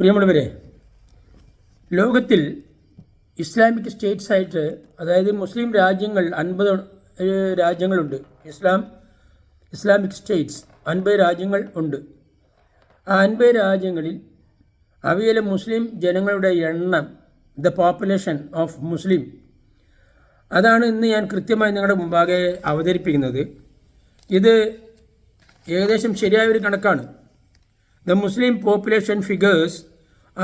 പ്രിയമുള്ളവരെ ലോകത്തിൽ Islamic States ആയിട്ട് അതായത് മുസ്ലിം രാജ്യങ്ങൾ അൻപത് രാജ്യങ്ങളുണ്ട്. ഇസ്ലാം ഇസ്ലാമിക് സ്റ്റേറ്റ്സ് അൻപത് രാജ്യങ്ങൾ ഉണ്ട്. ആ അൻപത് രാജ്യങ്ങളിൽ അവയിലെ മുസ്ലിം ജനങ്ങളുടെ എണ്ണം ദ പോപ്പുലേഷൻ ഓഫ് മുസ്ലിം അതാണ് ഇന്ന് ഞാൻ കൃത്യമായി നിങ്ങളുടെ മുമ്പാകെ അവതരിപ്പിക്കുന്നത്. ഇത് ഏകദേശം ശരിയായ ഒരു കണക്കാണ്. The Muslim population figures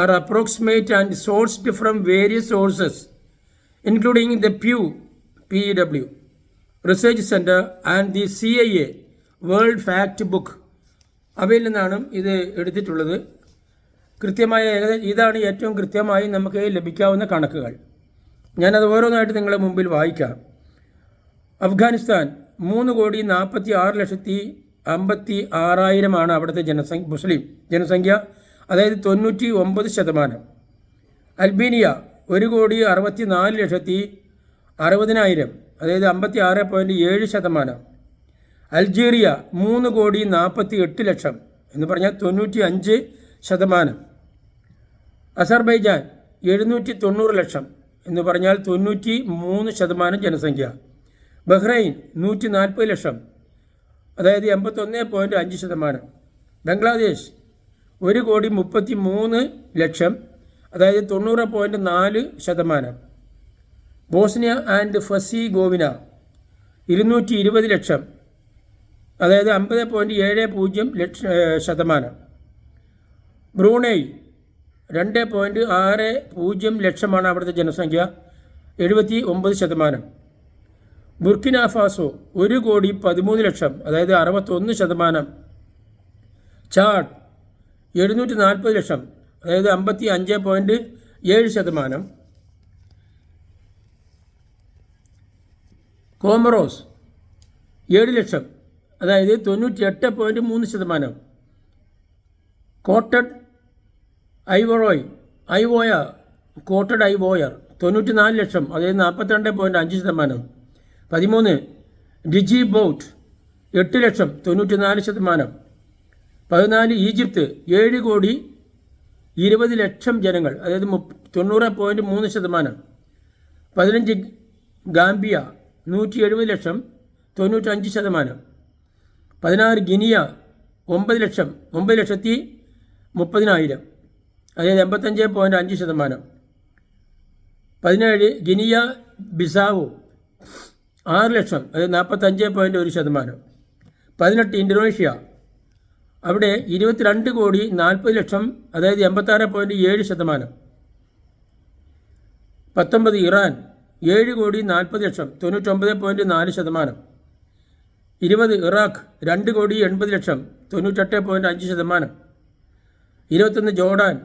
are approximate and sourced from various sources, including the Pew PEW Research Center and the CIA World Fact Book. അവയിൽ നിന്നാണ് ഇത് എടുത്തിട്ടുള്ളത്. കൃത്യമായ ഇതാണ് ഏറ്റവും കൃത്യമായി നമുക്ക് ലഭിക്കാവുന്ന കണക്കുകൾ. ഞാനത് ഓരോന്നായിട്ട് നിങ്ങളുടെ മുമ്പിൽ വായിക്കാം. അഫ്ഗാനിസ്ഥാൻ മൂന്ന് കോടി നാൽപ്പത്തി ആറ് ലക്ഷത്തി അമ്പത്തി ആറായിരമാണ് അവിടുത്തെ ജനസംഖ്യ മുസ്ലിം ജനസംഖ്യ. അതായത് തൊണ്ണൂറ്റി ഒമ്പത് ശതമാനം. അൽബീനിയ ഒരു കോടി അറുപത്തി നാല് ലക്ഷത്തി അറുപതിനായിരം അതായത് അമ്പത്തി ആറ് പോയിന്റ് ഏഴ് ശതമാനം. അൾജീറിയ മൂന്ന് കോടി നാൽപ്പത്തി എട്ട് ലക്ഷം എന്ന് പറഞ്ഞാൽ തൊണ്ണൂറ്റി അഞ്ച് ശതമാനം. അസർബൈജാൻ എഴുന്നൂറ്റി തൊണ്ണൂറ് ലക്ഷം എന്ന് പറഞ്ഞാൽ തൊണ്ണൂറ്റി മൂന്ന് ശതമാനം ജനസംഖ്യ. ബഹ്റൈൻ നൂറ്റി നാൽപ്പത് ലക്ഷം അതായത് എൺപത്തൊന്ന് പോയിന്റ് അഞ്ച് ശതമാനം. ബംഗ്ലാദേശ് ഒരു കോടി മുപ്പത്തി മൂന്ന് ലക്ഷം അതായത് തൊണ്ണൂറ് പോയിന്റ് നാല് ശതമാനം. ബോസ്നിയ ആൻഡ് ഫസി ഗോവിന ഇരുന്നൂറ്റി ഇരുപത് ലക്ഷം അതായത് അമ്പത് പോയിന്റ് ഏഴ് പൂജ്യം ലക്ഷ ശതമാനം. ബ്രൂണൈ രണ്ട് പോയിന്റ് ആറ് പൂജ്യം ലക്ഷമാണ് അവിടുത്തെ ജനസംഖ്യ എഴുപത്തി ഒമ്പത് ശതമാനം. ബുർക്കിന ഫാസോ ഒരു കോടി പതിമൂന്ന് ലക്ഷം അതായത് അറുപത്തൊന്ന് ശതമാനം. ചാഡ് എഴുന്നൂറ്റി നാൽപ്പത് ലക്ഷം അതായത് അമ്പത്തി അഞ്ച് പോയിന്റ് ഏഴ് ശതമാനം. കോമറോസ് ഏഴ് ലക്ഷം അതായത് തൊണ്ണൂറ്റി എട്ട് പോയിന്റ് മൂന്ന് ശതമാനം. കോട്ടഡ് ഐവറോയ് ഐവോയ കോട്ടഡ് ഐവോയർ തൊണ്ണൂറ്റി നാല് ലക്ഷം അതായത് നാൽപ്പത്തിരണ്ട് പോയിന്റ് അഞ്ച് ശതമാനം. പതിമൂന്ന് ഡിജി ബോട്ട് എട്ട് ലക്ഷം തൊണ്ണൂറ്റി നാല് ശതമാനം. പതിനാല് ഈജിപ്ത് ഏഴ് കോടി ഇരുപത് ലക്ഷം ജനങ്ങൾ അതായത് തൊണ്ണൂറ് പോയിന്റ് മൂന്ന് ശതമാനം. പതിനഞ്ച് ഗാംബിയ നൂറ്റി എഴുപത് ലക്ഷം തൊണ്ണൂറ്റഞ്ച് ശതമാനം. പതിനാറ് ഗിനിയ ഒമ്പത് ലക്ഷം ഒമ്പത് ലക്ഷത്തി മുപ്പതിനായിരം. അതായത് എൺപത്തഞ്ച് പോയിന്റ് അഞ്ച് ശതമാനം. പതിനേഴ് ഗിനിയ ബിസാവോ ആറ് ലക്ഷം അതായത് നാൽപ്പത്തഞ്ച് പോയിന്റ് ഒരു ശതമാനം. പതിനെട്ട് ഇന്തോനേഷ്യ അവിടെ ഇരുപത്തിരണ്ട് കോടി നാൽപ്പത് ലക്ഷം അതായത് എൺപത്താറ് പോയിന്റ് ഏഴ് ശതമാനം. പത്തൊമ്പത് ഇറാൻ ഏഴ് കോടി നാൽപ്പത് ലക്ഷം തൊണ്ണൂറ്റൊമ്പത് പോയിന്റ് നാല് ശതമാനം. ഇരുപത് ഇറാഖ് രണ്ട് കോടി എൺപത് ലക്ഷം തൊണ്ണൂറ്റെട്ട് പോയിന്റ് അഞ്ച് ശതമാനം. ഇരുപത്തൊന്ന് ജോർഡാൻ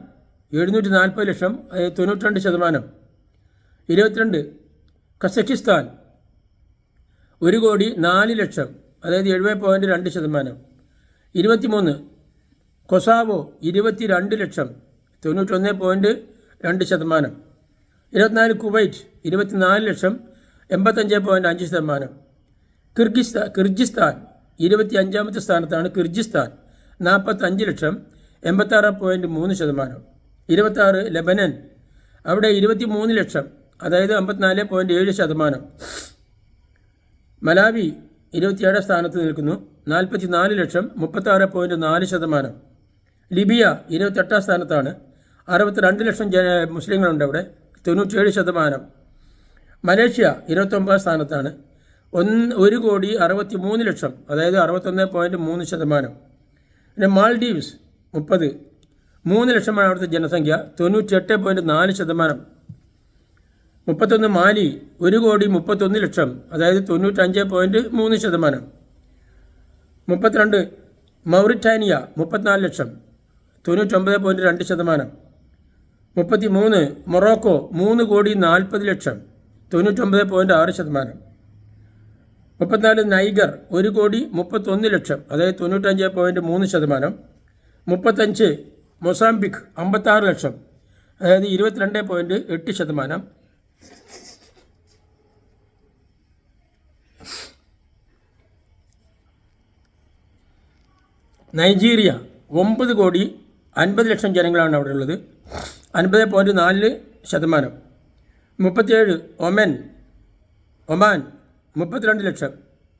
എഴുന്നൂറ്റി നാൽപ്പത് ലക്ഷം അതായത് തൊണ്ണൂറ്റിരണ്ട് ശതമാനം. ഇരുപത്തിരണ്ട് കസക്കിസ്ഥാൻ ഒരു കോടി നാല് ലക്ഷം അതായത് എഴുപത് പോയിന്റ് രണ്ട് ശതമാനം. ഇരുപത്തിമൂന്ന്. കൊസാവോ ഇരുപത്തി രണ്ട് ലക്ഷം. തൊണ്ണൂറ്റൊന്ന് പോയിന്റ് രണ്ട് ശതമാനം. ഇരുപത്തിനാല് കുവൈറ്റ് ഇരുപത്തിനാല് ലക്ഷം എൺപത്തഞ്ച് പോയിന്റ് അഞ്ച് ശതമാനം. കിർഗിസ്ഥാൻ കിർഗിസ്ഥാൻ ഇരുപത്തി അഞ്ചാമത്തെ സ്ഥാനത്താണ് കിർഗിസ്ഥാൻ. നാൽപ്പത്തഞ്ച് ലക്ഷം എൺപത്താറ് പോയിന്റ് മൂന്ന് ശതമാനം. ഇരുപത്താറ് ലെബനൻ. അവിടെ ഇരുപത്തി മൂന്ന് ലക്ഷം അതായത് അമ്പത്തിനാല് പോയിന്റ് ഏഴ് ശതമാനം. മലാവി ഇരുപത്തിയേഴാം സ്ഥാനത്ത് നിൽക്കുന്നു. നാൽപ്പത്തി നാല് ലക്ഷം മുപ്പത്താറ് പോയിന്റ് നാല് ശതമാനം. ലിബിയ ഇരുപത്തെട്ടാം സ്ഥാനത്താണ്. അറുപത്തിരണ്ട് ലക്ഷം ജന മുസ്ലിങ്ങളുണ്ട് അവിടെ. തൊണ്ണൂറ്റിയേഴ് ശതമാനം. മലേഷ്യ ഇരുപത്തൊമ്പതാം സ്ഥാനത്താണ്. ഒന്ന് ഒരു കോടി അറുപത്തി മൂന്ന് ലക്ഷം അതായത് അറുപത്തൊന്ന് പോയിന്റ് മൂന്ന് ശതമാനം. പിന്നെ മാൾഡീവ്സ് മുപ്പത്. മൂന്ന് ലക്ഷമാണ് അവിടുത്തെ ജനസംഖ്യ. തൊണ്ണൂറ്റിയെട്ട് പോയിന്റ് നാല് ശതമാനം. മുപ്പത്തൊന്ന് മാലി ഒരു കോടി മുപ്പത്തൊന്ന് ലക്ഷം അതായത് തൊണ്ണൂറ്റഞ്ച് പോയിന്റ് മൂന്ന് ശതമാനം. മുപ്പത്തിരണ്ട് മൗറിറ്റാനിയ മുപ്പത്തിനാല് ലക്ഷം തൊണ്ണൂറ്റൊമ്പത് പോയിന്റ് രണ്ട് ശതമാനം. മുപ്പത്തി മൂന്ന് മൊറോക്കോ മൂന്ന് കോടി നാൽപ്പത് ലക്ഷം തൊണ്ണൂറ്റൊമ്പത് പോയിന്റ് ആറ് ശതമാനം. മുപ്പത്തിനാല് നൈഗർ ഒരു കോടി മുപ്പത്തൊന്ന് ലക്ഷം അതായത് തൊണ്ണൂറ്റഞ്ച് പോയിന്റ് മൂന്ന് ശതമാനം. മുപ്പത്തഞ്ച് മൊസാംബിക് അമ്പത്താറ് ലക്ഷം അതായത് ഇരുപത്തിരണ്ട് പോയിന്റ് എട്ട് ശതമാനം. നൈജീരിയ ഒമ്പത് കോടി അൻപത് ലക്ഷം ജനങ്ങളാണ് അവിടെ ഉള്ളത്. അൻപത് പോയിന്റ് നാല് ശതമാനം. മുപ്പത്തിയേഴ് ഒമൻ ഒമാൻ മുപ്പത്തിരണ്ട് ലക്ഷം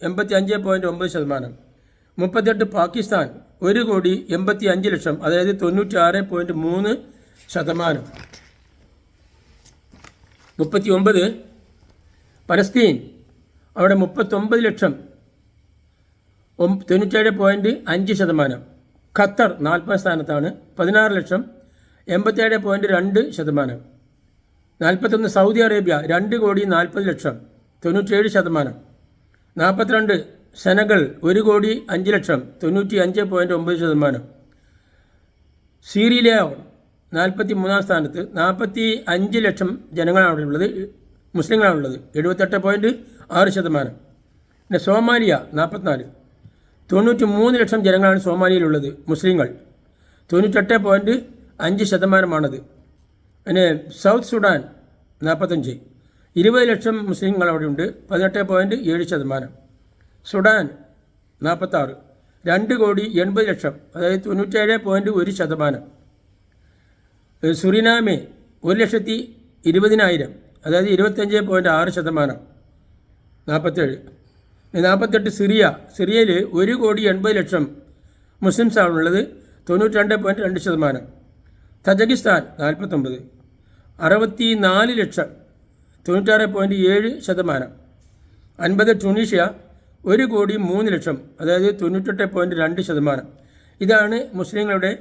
എൺപത്തി അഞ്ച് പോയിന്റ് ഒമ്പത് ശതമാനം. മുപ്പത്തെട്ട് പാകിസ്ഥാൻ ഒരു കോടി എൺപത്തി അഞ്ച് ലക്ഷം അതായത് തൊണ്ണൂറ്റി ആറ് പോയിന്റ് മൂന്ന് ശതമാനം. മുപ്പത്തി ഒമ്പത് പലസ്തീൻ അവിടെ മുപ്പത്തൊമ്പത് ലക്ഷം തൊണ്ണൂറ്റേഴ് പോയിന്റ് അഞ്ച് ശതമാനം. ഖത്തർ നാൽപ്പത് സ്ഥാനത്താണ് പതിനാറ് ലക്ഷം എൺപത്തേഴ് പോയിന്റ് രണ്ട് ശതമാനം. നാൽപ്പത്തൊന്ന് സൗദി അറേബ്യ രണ്ട് കോടി നാൽപ്പത് ലക്ഷം തൊണ്ണൂറ്റേഴ് ശതമാനം. നാൽപ്പത്തിരണ്ട് സെനഗൾ ഒരു കോടി അഞ്ച് ലക്ഷം തൊണ്ണൂറ്റി അഞ്ച് പോയിന്റ് ഒമ്പത് ശതമാനം. സീരിയലിയോൺ നാൽപ്പത്തി മൂന്നാം സ്ഥാനത്ത് നാൽപ്പത്തി അഞ്ച് ലക്ഷം ജനങ്ങളാണ് ഉള്ളത് മുസ്ലിങ്ങളാണുള്ളത് എഴുപത്തെട്ട് പോയിന്റ് ആറ് ശതമാനം. പിന്നെ സോമാലിയ നാൽപ്പത്തിനാല് തൊണ്ണൂറ്റി മൂന്ന് ലക്ഷം ജനങ്ങളാണ് സോമാലിയയിലുള്ളത് മുസ്ലിങ്ങൾ. തൊണ്ണൂറ്റെട്ട് പോയിന്റ് അഞ്ച് ശതമാനമാണത്. പിന്നെ സൗത്ത് സുഡാൻ നാൽപ്പത്തഞ്ച് ഇരുപത് ലക്ഷം മുസ്ലിങ്ങൾ അവിടെ ഉണ്ട് പതിനെട്ട് പോയിന്റ് ഏഴ് ശതമാനം. സുഡാൻ നാൽപ്പത്താറ് രണ്ട് കോടി എൺപത് ലക്ഷം അതായത് തൊണ്ണൂറ്റേഴ് പോയിന്റ് ഒരു ശതമാനം. സുറിനാമെ ഒരു ലക്ഷത്തി ഇരുപതിനായിരം അതായത് ഇരുപത്തഞ്ച് പോയിന്റ് ആറ് ശതമാനം. നാൽപ്പത്തേഴ് നാൽപ്പത്തെട്ട് സിറിയ സിറിയയിൽ ഒരു കോടി എൺപത് ലക്ഷം മുസ്ലിംസാണുള്ളത്. തൊണ്ണൂറ്റി രണ്ട് പോയിന്റ് രണ്ട് ശതമാനം. തജകിസ്ഥാൻ നാൽപ്പത്തൊമ്പത് അറുപത്തി നാല് ലക്ഷം. തൊണ്ണൂറ്റാറ് പോയിന്റ് ഏഴ് ശതമാനം. അൻപത് ടുണീഷ്യ ഒരു കോടി മൂന്ന് ലക്ഷം. അതായത് തൊണ്ണൂറ്റെട്ട് പോയിന്റ് രണ്ട് ശതമാനം. ഇതാണ് മുസ്ലിങ്ങളുടെ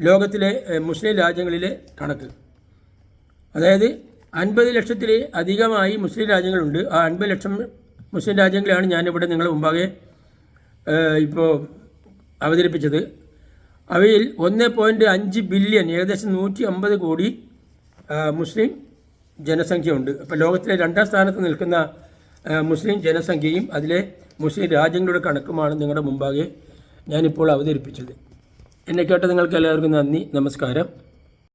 ലോകത്തിലെ മുസ്ലിം രാജ്യങ്ങളിലെ കണക്ക്. അതായത് അൻപത് ലക്ഷത്തിൽ അധികമായി മുസ്ലിം രാജ്യങ്ങളുണ്ട്. ആ അൻപത് ലക്ഷം മുസ്ലിം രാജ്യങ്ങളെയാണ് ഞാനിവിടെ നിങ്ങളുടെ മുമ്പാകെ ഇപ്പോൾ അവതരിപ്പിച്ചത്. അവയിൽ ഒന്ന് പോയിന്റ് അഞ്ച് ബില്യൺ ഏകദേശം നൂറ്റി അമ്പത് കോടി മുസ്ലിം ജനസംഖ്യയുണ്ട്. അപ്പോൾ ലോകത്തിലെ രണ്ടാം സ്ഥാനത്ത് നിൽക്കുന്ന മുസ്ലിം ജനസംഖ്യയും അതിലെ മുസ്ലിം രാജ്യങ്ങളുടെ കണക്കുമാണ് നിങ്ങളുടെ മുമ്പാകെ ഞാനിപ്പോൾ അവതരിപ്പിച്ചത്. എന്നെ കേട്ട നിങ്ങൾക്ക് എല്ലാവർക്കും നന്ദി നമസ്കാരം.